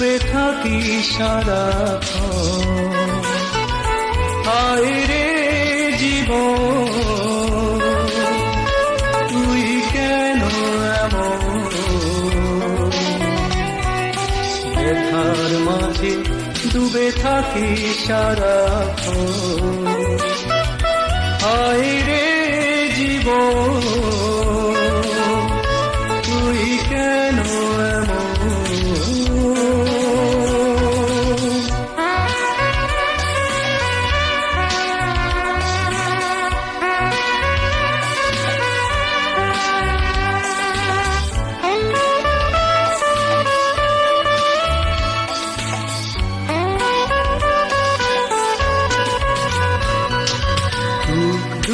ডুবে থাকি সারা আয় রে জীবন তুই কেন এমন? মাঝে ডুবে থাকি সারা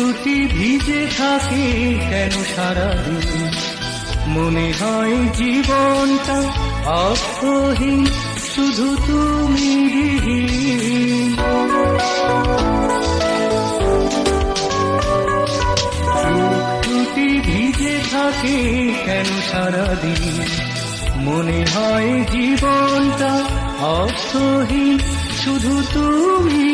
দুটি ভিজে থাকে কেন সারাদিন? মনে হয় জীবনটা অর্থহীন, শুধু তুমি দুটি ভিজে থাকে কেন সারাদিন? মনে হয় জীবনটা অর্থহীন, শুধু তুমি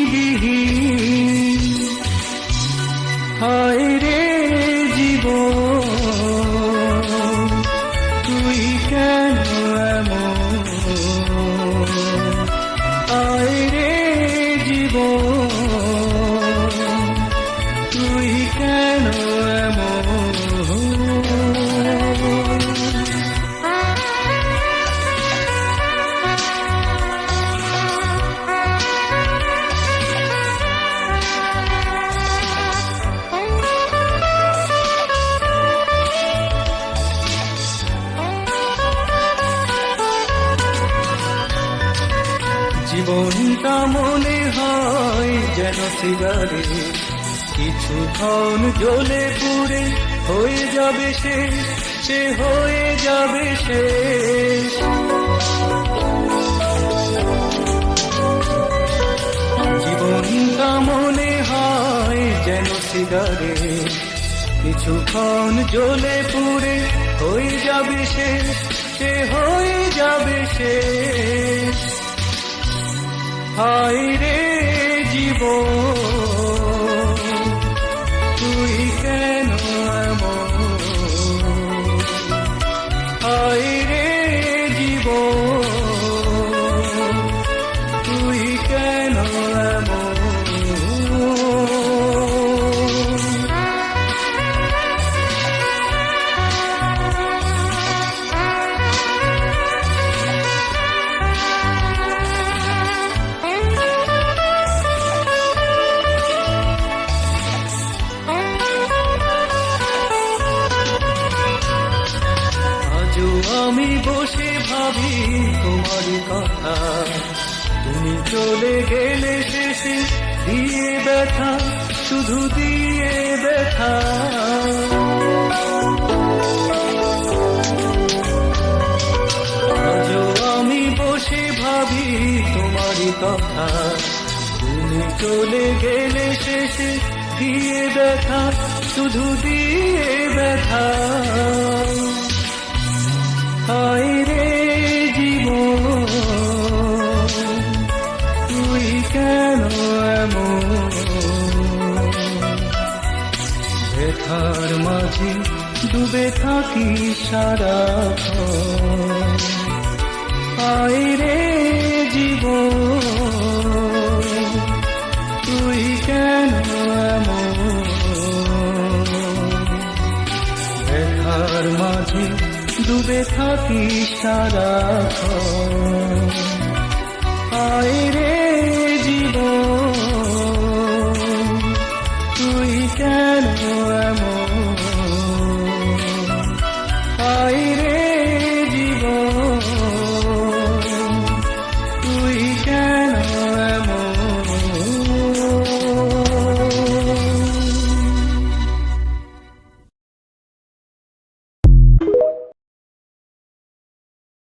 জীবনটা মনে হয় যেন সিগারে। কিছুক্ষণ জ্বলে পুড়ে হয়ে যাবে সে সে হয়ে যাবে শেষ জীবনটা মনে হয় যেন সিগারে। কিছুক্ষণ জ্বলে পুড়ে হয়ে যাবে সে সে হয়ে যাবে শেষ হায় রে জীবন। তোমার কথা। তুমি চলে গেলে শেষে দিয়ে ব্যথা, শুধু দিয়ে ব্যথা। আমি বসে ভাবি কথা। তুমি চলে গেলে শেষে দিয়ে ব্যথা, শুধু দিয়ে ব্যথা। হায় ব্যথার মাঝে ডুবে থাকি সারা হায় রে জীবন, তুই কেন ব্যথার মাঝে ডুবে থাকি সারা